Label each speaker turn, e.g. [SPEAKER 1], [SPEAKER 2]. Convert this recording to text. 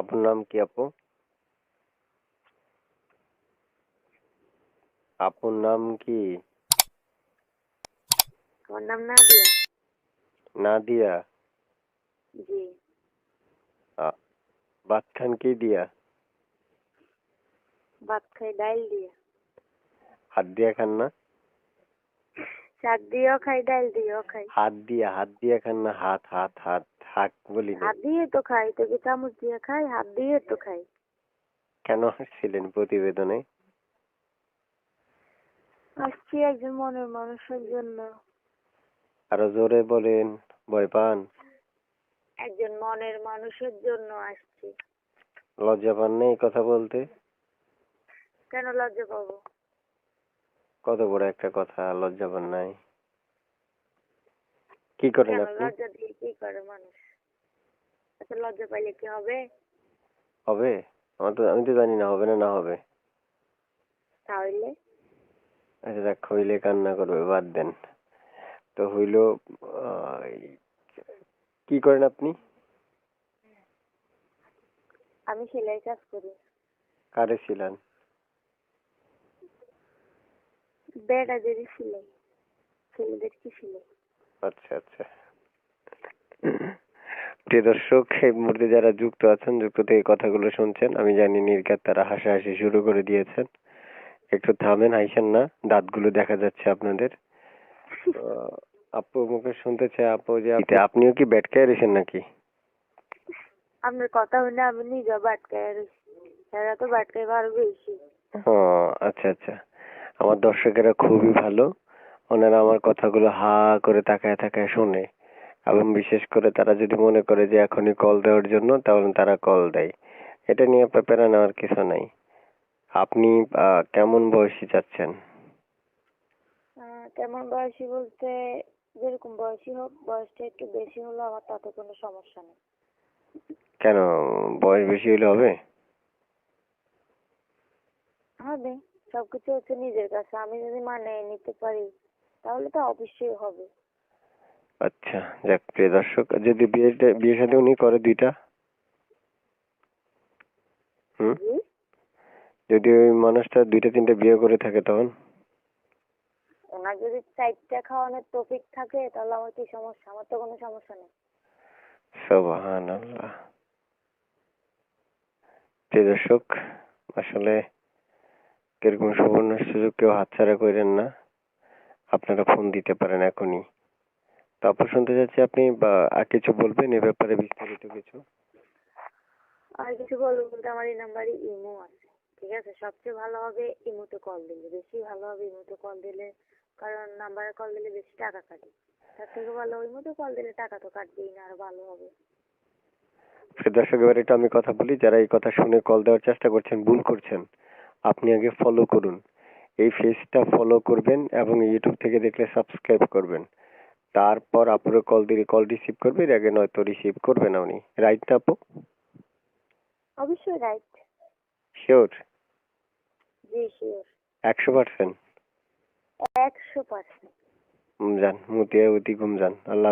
[SPEAKER 1] আপুর নাম কি আপু আপুর নাম কি
[SPEAKER 2] আমার নাম নাদিয়া
[SPEAKER 1] নাদিয়া
[SPEAKER 2] জি
[SPEAKER 1] ভাত খান কি দিয়া
[SPEAKER 2] ভাত খাই ডাইল দিয়ে
[SPEAKER 1] হাত দিয়া খান না
[SPEAKER 2] শাক দিয়েও খাই ডাইল দিয়েও খাই
[SPEAKER 1] হাত দিয়া হাত দিয়া খান না হাত হাত হাত হাত বলি না
[SPEAKER 2] হাত দিয়ে তো খাই তো কি চামচ দিয়ে খাই? হাত দিয়ে তো খাই।
[SPEAKER 1] কেন আসছিলেন প্রতিবেদনে?
[SPEAKER 2] আসছি একজন মনের মানুষের জন্য।
[SPEAKER 1] আরও জোরে বলেন ভয় পান?
[SPEAKER 2] একজন মনের মানুষের জন্য আসছি।
[SPEAKER 1] লজ্জা পান নেই কথা বলতে?
[SPEAKER 2] কেন লজ্জা পাবো?
[SPEAKER 1] কত বড় একটা কথা লজ্জা পান নাই। কি করেন আপনি
[SPEAKER 2] লজ্জা দিয়ে কি করে মানুষ? এত লজ্জা পাইলে কি হবে?
[SPEAKER 1] হবে। আমার তো আমি তো জানি না হবে না না হবে।
[SPEAKER 2] তাহলে?
[SPEAKER 1] আচ্ছা দেখ হইলে কান্না করবে বাদ দেন। তো হইল কি করেন আপনি?
[SPEAKER 2] আমি সেলাই কাজ করি।
[SPEAKER 1] কারে ছিলেন
[SPEAKER 2] বেড়াদেরই সেলাই। ছেলেদের কি সেলাই?
[SPEAKER 1] আচ্ছা আচ্ছা। প্রিয় দর্শক এই মুহূর্তে যারা যুক্ত আছেন যুক্ত থেকে কথাগুলো শুনছেন আমি জানি নির্ঘাত তারা হাসাহাসি শুরু করে দিয়েছেন। একটু থামেন হাসেন না দাঁতগুলো দেখা যাচ্ছে আপনাদের। আপু মুখে শুনতে চাই আপু যে আপনি আপনিও কি ব্যাট খেয়ে রয়েছেন নাকি?
[SPEAKER 2] আপনার কথা শুনে আমি নিজে বাটকায় রয়েছি এরা তো বাটকায় আরও বেশি
[SPEAKER 1] ও আচ্ছা আচ্ছা। আমার দর্শকেরা খুবই ভালো। ওনারা আমার কথাগুলো হা করে তাকায় তাকায় শোনে। এবং বিশেষ করে তারা যদি মনে করে যে এখনই কল দেওয়ার জন্য তাহলে তারা কল দেয়। এটা নিয়ে আপনার প্যারা নেওয়ার কিছু নাই। আপনি কেমন বয়সী চাচ্ছেন?
[SPEAKER 2] কেমন বয়সী বলতে যেরকম বয়সী হোক বয়সটা একটু বেশি হলে আমার তাতে কোনো সমস্যা নেই।
[SPEAKER 1] কেন? বয়স বেশি হলে হবে?
[SPEAKER 2] হবে। সবকিছু হচ্ছে নিজের কাছে। আমি যদি মানিয়ে নিতে পারি তাহলে তো অবশ্যই হবে।
[SPEAKER 1] আচ্ছা যাক প্রিয় দর্শক যদি বিয়েটা বিয়ে সাথে উনি করে দুইটা। হুম? যদি ওই মানুষটা দুইটা তিনটা বিয়ে করে থাকে তখন?
[SPEAKER 2] ওনার যদি চারটা খাওয়ানোর টপিক থাকে তাহলে আমার কি সমস্যা? আমার তো কোনো সমস্যা নেই।
[SPEAKER 1] সুবহানাল্লাহ। প্রিয় দর্শক আসলে এরকম সুবর্ণ সুযোগ কেউ হাতছাড়া করেন না। আপনারা ফোন দিতে পারেন এখনই। তারপর শুনতে চাচ্ছি আপনি আর কিছু বলবেন এ ব্যাপারে বিস্তারিত কিছু?
[SPEAKER 2] আর কিছু বলব বলতে আমার এই নাম্বারে ইমো আছে ঠিক আছে? সবচেয়ে ভালো হবে ইমোতে কল দিলে বেশি ভালো হবে ইমোতে কল দিলে কারণ নাম্বারে কল দিলে বেশি টাকা কাটে। তার থেকে ভালো ইমোতে কল দিলে টাকা তো কাটবেই না আর ভালো হবে।
[SPEAKER 1] প্রিয় দর্শক এবার একটু আমি কথা বলি যারা এই কথা শুনে কল দেওয়ার চেষ্টা করছেন ভুল করছেন আপনি আগে ফলো করুন। এই পেজটা ফলো করবেন এবং ইউটিউব থেকে দেখলে সাবস্ক্রাইব করবেন। তারপর আপুরে কল দিলে কল রিসিভ করবে এর আগে নয়তো রিসিভ করবে না উনি রাইট না আপু?
[SPEAKER 2] অবশ্যই রাইট
[SPEAKER 1] শিওর
[SPEAKER 2] জি শিওর
[SPEAKER 1] একশো পার্সেন্ট
[SPEAKER 2] একশো পার্সেন্ট
[SPEAKER 1] যান মুতিয়া উতি ঘুম যান। আল্লাহ